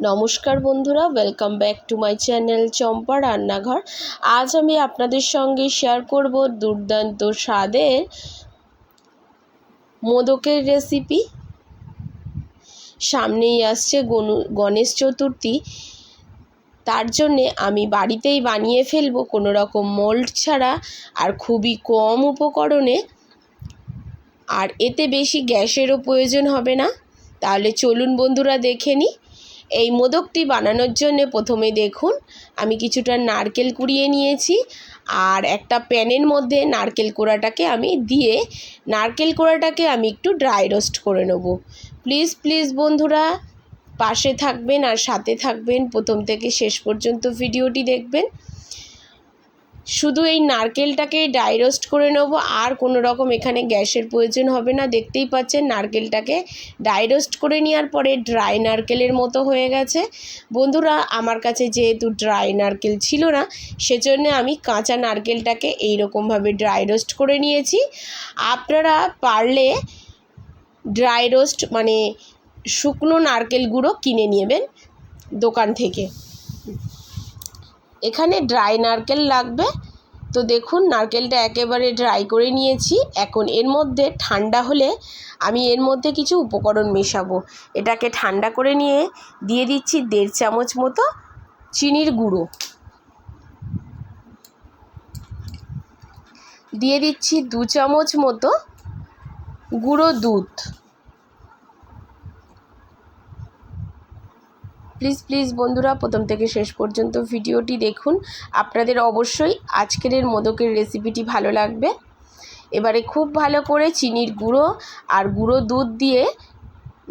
নমস্কার বন্ধুরা welcome back to my channel Champa রান্নাঘর। আজ আমি আপনাদের সঙ্গে শেয়ার করব দুর্দান্ত স্বাদের মোদকের রেসিপি সামনেই আসছে গণেশ চতুর্থী। তার জন্যে আমি বাড়িতেই বানিয়ে ফেলব, কোনো রকম মোল্ড ছাড়া, আর খুবই কম উপকরণে। আর এতে বেশি গ্যাসেরও প্রয়োজন হবে না। তাহলে চলুন বন্ধুরা দেখে নিই এই মোদকটি বানানোর জন্য প্রথমে দেখুন, আমি কিছুটা নারকেল কুড়িয়ে নিয়েছি আর একটা প্যানের মধ্যে নারকেল কোড়াটাকে আমি দিয়ে নারকেল কোড়াটাকে আমি একটু ড্রাই রোস্ট করে নেব। প্লিজ প্লিজ বন্ধুরা, পাশে থাকবেন আর সাথে থাকবেন। প্রথম থেকে শেষ পর্যন্ত ভিডিওটি দেখবেন। শুধু এই নারকেলটাকে ড্রাই রোস্ট করে নেব, আর কোনো রকম এখানে গ্যাসের প্রয়োজন হবে না। দেখতেই পাচ্ছেন নারকেলটাকে ড্রাই রোস্ট করে নেওয়ার পরে ড্রাই নারকেলের মতো হয়ে গেছে। বন্ধুরা, আমার কাছে যেহেতু ড্রাই নারকেল ছিল না, সেজন্য আমি কাঁচা নারকেলটাকে এই রকমভাবে ড্রাই রোস্ট করে নিয়েছি। আপনারা পারলে ড্রাই রোস্ট মানে শুকনো নারকেল গুঁড়ো কিনে নেবেন দোকান থেকে। এখানে ড্রাই নারকেল লাগবে। তো দেখুন, নারকেলটা একেবারে ড্রাই করে নিয়েছি। এখন এর মধ্যে ঠান্ডা হলে আমি এর মধ্যে কিছু উপকরণ মেশাবো। এটাকে ঠান্ডা করে নিয়ে দিয়ে দিচ্ছি দেড় চামচ মতো চিনির গুঁড়ো। দিয়ে দিচ্ছি দু চামচ মতো গুঁড়ো দুধ। প্লিজ প্লিজ বন্ধুরা, প্রথম থেকে শেষ পর্যন্ত ভিডিওটি দেখুন। আপনাদের অবশ্যই আজকের মোদকের রেসিপিটি ভালো লাগবে। এবারে খুব ভালো করে চিনির গুঁড়ো আর গুঁড়ো দুধ দিয়ে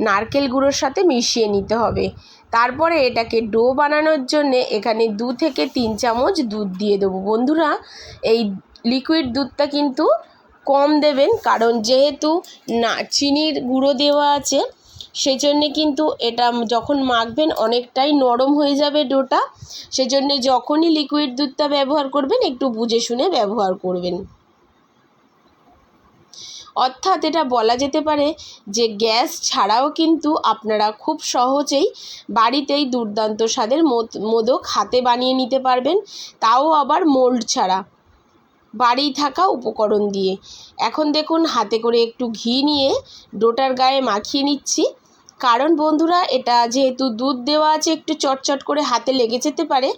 নারকেল গুঁড়োর সাথে মিশিয়ে নিতে হবে। তারপরে এটাকে ডো বানানোর জন্যে এখানে দু থেকে তিন চামচ দুধ দিয়ে দেবো। বন্ধুরা, এই লিকুইড দুধটা কিন্তু কম দেবেন, কারণ যেহেতু না, চিনির গুঁড়ো দেওয়া আছে সেজন্যে কিন্তু এটা যখন মাখবেন অনেকটাই নরম হয়ে যাবে ডোটা, সেজন্যে যখনই লিকুইড দুধটা ব্যবহার করবেন একটু বুঝে শুনে ব্যবহার করবেন। অর্থাৎ এটা বলা যেতে পারে যে গ্যাস ছাড়াও কিন্তু আপনারা খুব সহজেই বাড়িতেই দুর্দান্ত স্বাদের মোদক হাতে বানিয়ে নিতে পারবেন, তাও আবার মোল্ড ছাড়া। বাড়ি থাকা উপকরণ দিয়ে। এখন দেখুন, হাতে করে একটু ঘি নিয়ে ডোটার গায়ে মাখিয়ে নিচ্ছি। কারণ বন্ধুরা, এটা যেহেতু দুধ দেওয়া আছে, একটু চটচট করে হাতে লেগে যেতে পারে,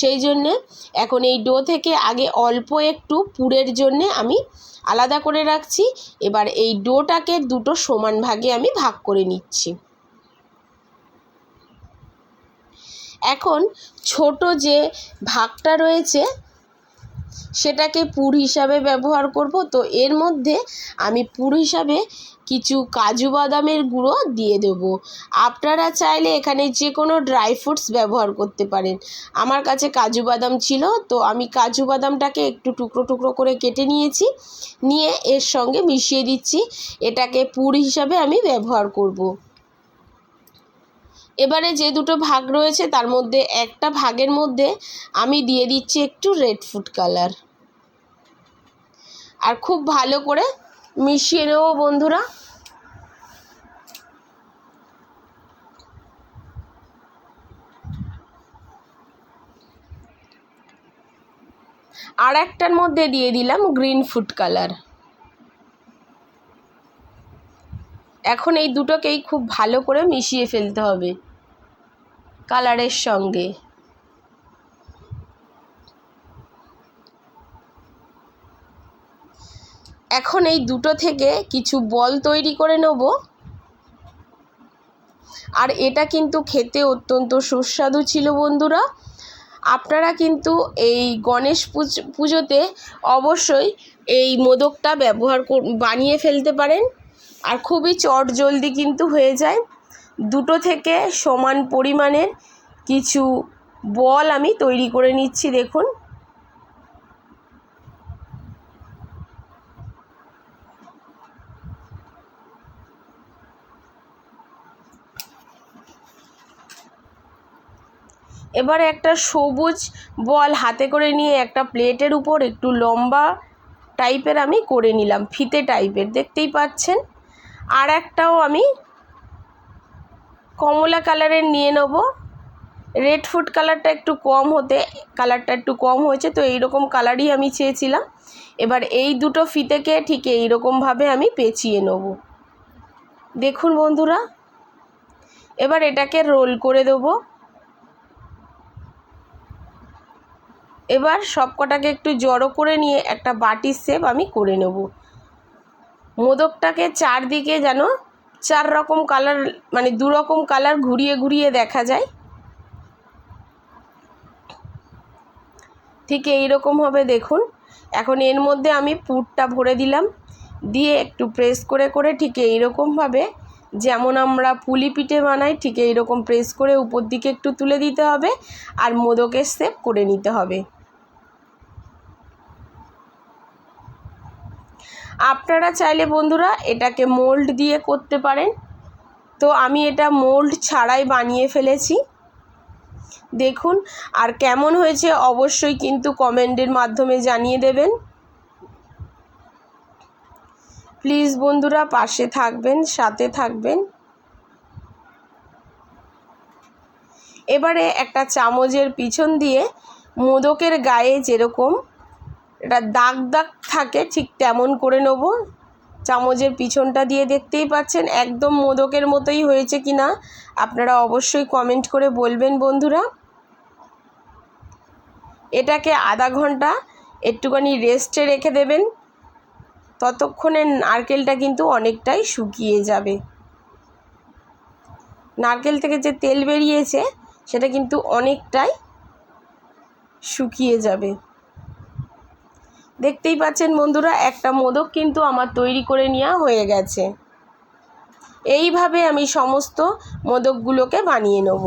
সেই জন্যে এখন এই ডো থেকে আগে অল্প একটু পুরের জন্যে আমি আলাদা করে রাখছি। এবার এই ডোটাকে দুটো সমান ভাগে আমি ভাগ করে নিচ্ছি। এখন ছোট যে ভাগটা রয়েছে সেটাকে পুর হিসাবে ব্যবহার করব। তো এর মধ্যে আমি পুর হিসাবে কিছু কাজু বাদামের গুঁড়ো দিয়ে দেব। আপনারা চাইলে এখানে যে কোনো ড্রাই ফ্রুটস ব্যবহার করতে পারেন। আমার কাছে কাজু বাদাম ছিল, তো আমি কাজু বাদামটাকে একটু টুকরো টুকরো করে কেটে নিয়েছি। নিয়ে এর সঙ্গে মিশিয়ে দিচ্ছি। এটাকে পুর হিসাবে আমি ব্যবহার করব। এবারে যে দুটো ভাগ রয়েছে, তার মধ্যে একটা ভাগের মধ্যে আমি দিয়ে দিচ্ছি একটু রেড ফুড কালার আর খুব ভালো করে মিশিয়ে নেব বন্ধুরা। আর একটার মধ্যে দিয়ে দিলাম গ্রিন ফুড কালার এখন এই দুটোকেই খুব ভালো করে মিশিয়ে ফেলতে হবে। কালারের সঙ্গে। এখন এই দুটো থেকে কিছু বল তৈরি করে নেব। আর এটা কিন্তু খেতে অত্যন্ত সুস্বাদু ছিল বন্ধুরা। আপনারা কিন্তু এই গণেশ পুজোতে অবশ্যই এই মোদকটা ব্যবহার বানিয়ে ফেলতে পারেন। আর খুবই চট জলদি কিন্তু হয়ে যায়। দুটো থেকে সমান পরিমাণের কিছু বল আমি তৈরি করে নিচ্ছি, দেখুন। এবার একটা সবুজ বল হাতে করে নিয়ে একটা প্লেটের উপর একটু লম্বা টাইপের আমি করে নিলাম, ফিতে টাইপের, দেখতেই পাচ্ছেন? আর একটাও আমি কমলা কালারের নিয়ে নেব। রেড ফুড কালারটা একটু কম হতে, কালারটা একটু কম হয়েছে, তো এইরকম কালারই আমি চেয়েছিলাম। এবার এই দুটো ফিতেকে ঠিক এইরকমভাবে আমি পেঁচিয়ে নেব। দেখুন বন্ধুরা, এবার এটাকে রোল করে দেবো। এবার সব কটাকে একটু জড়ো করে নিয়ে একটা বাটির শেপ আমি করে নেব। মোদকটাকে চারদিকে যেন চার রকম কালার মানে দু রকম কালার ঘুরিয়ে ঘুরিয়ে দেখা যায়। ঠিক এইরকম হবে দেখুন। এখন এর মধ্যে আমি পুরটা ভরে দিলাম। দিয়ে একটু প্রেস করে করে ঠিক এই এইরকমভাবে যেমন আমরা পুলি পিঠে বানাই, ঠিক এইরকম প্রেস করে উপর দিকে একটু তুলে দিতে হবে। আর মোদকের শেপ করে নিতে হবে। আপনারা চাইলে বন্ধুরা এটাকে মোল্ড দিয়ে করতে পারেন। তো আমি এটা মোল্ড ছাড়াই বানিয়ে ফেলেছি। দেখুন, আর কেমন হয়েছে অবশ্যই কিন্তু কমেন্টের মাধ্যমে জানিয়ে দেবেন। প্লিজ বন্ধুরা পাশে থাকবেন, সাথে থাকবেন। এবারে একটা চামচের পিছন দিয়ে মোদকের গায়ে যেরকম এটা দাগ দাগ থাকে, ঠিক তেমন করে নেব। চামচের পিছনটা দিয়ে দেখতেই পাচ্ছেন, একদম মোদকের মতোই হয়েছে কি না আপনারা অবশ্যই কমেন্ট করে বলবেন বন্ধুরা। এটাকে আধা ঘণ্টা একটুখানি রেস্টে রেখে দেবেন। ততক্ষণে নারকেলটা কিন্তু অনেকটাই শুকিয়ে যাবে। নারকেল থেকে যে তেল বেরিয়েছে, সেটা কিন্তু অনেকটাই শুকিয়ে যাবে। দেখতেই পাচ্ছেন বন্ধুরা, একটা মোদক কিন্তু আমার তৈরি করে নেওয়া হয়ে গেছে। এইভাবে আমি সমস্ত মোদকগুলোকে বানিয়ে নেব।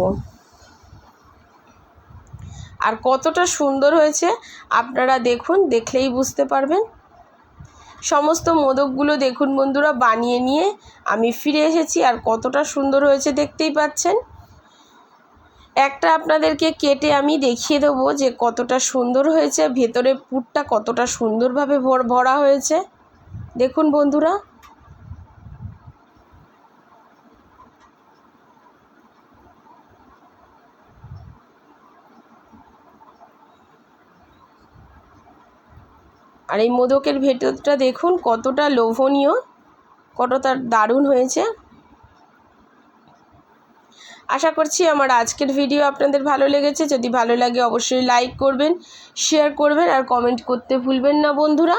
আর কতটা সুন্দর হয়েছে, আপনারা দেখুন, দেখলেই বুঝতে পারবেন। সমস্ত মোদকগুলো দেখুন বন্ধুরা, বানিয়ে নিয়ে আমি ফিরে এসেছি। আর কতটা সুন্দর হয়েছে, দেখতেই পাচ্ছেন। একটা আপনাদেরকে কেটে আমি দেখিয়ে দেবো যে কতটা সুন্দর হয়েছে, ভেতরে পুরটা কতটা সুন্দরভাবে ভরা হয়েছে। দেখুন বন্ধুরা। আর এই মোদকের ভেতরটা দেখুন কতটা লোভনীয়, কতটা দারুণ হয়েছে। আশা করছি আমার আজকের ভিডিও আপনাদের ভালো লেগেছে। যদি ভালো লাগে অবশ্যই লাইক করবেন শেয়ার করবেন আর কমেন্ট করতে ভুলবেন না বন্ধুরা।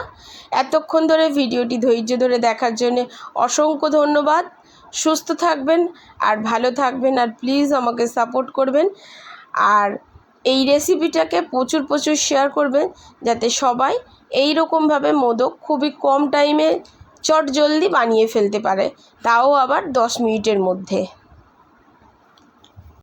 এতক্ষণ ধরে ভিডিওটি ধৈর্য ধরে দেখার জন্য অসংখ্য ধন্যবাদ। সুস্থ থাকবেন আর ভালো থাকবেন আর প্লিজ আমাকে সাপোর্ট করবেন। আর এই রেসিপিটাকে প্রচুর প্রচুর শেয়ার করবেন যাতে সবাই এই রকমভাবে মোদক খুবই কম টাইমে চট জলদি বানিয়ে ফেলতে পারে। তাও আবার দশ মিনিটের মধ্যে।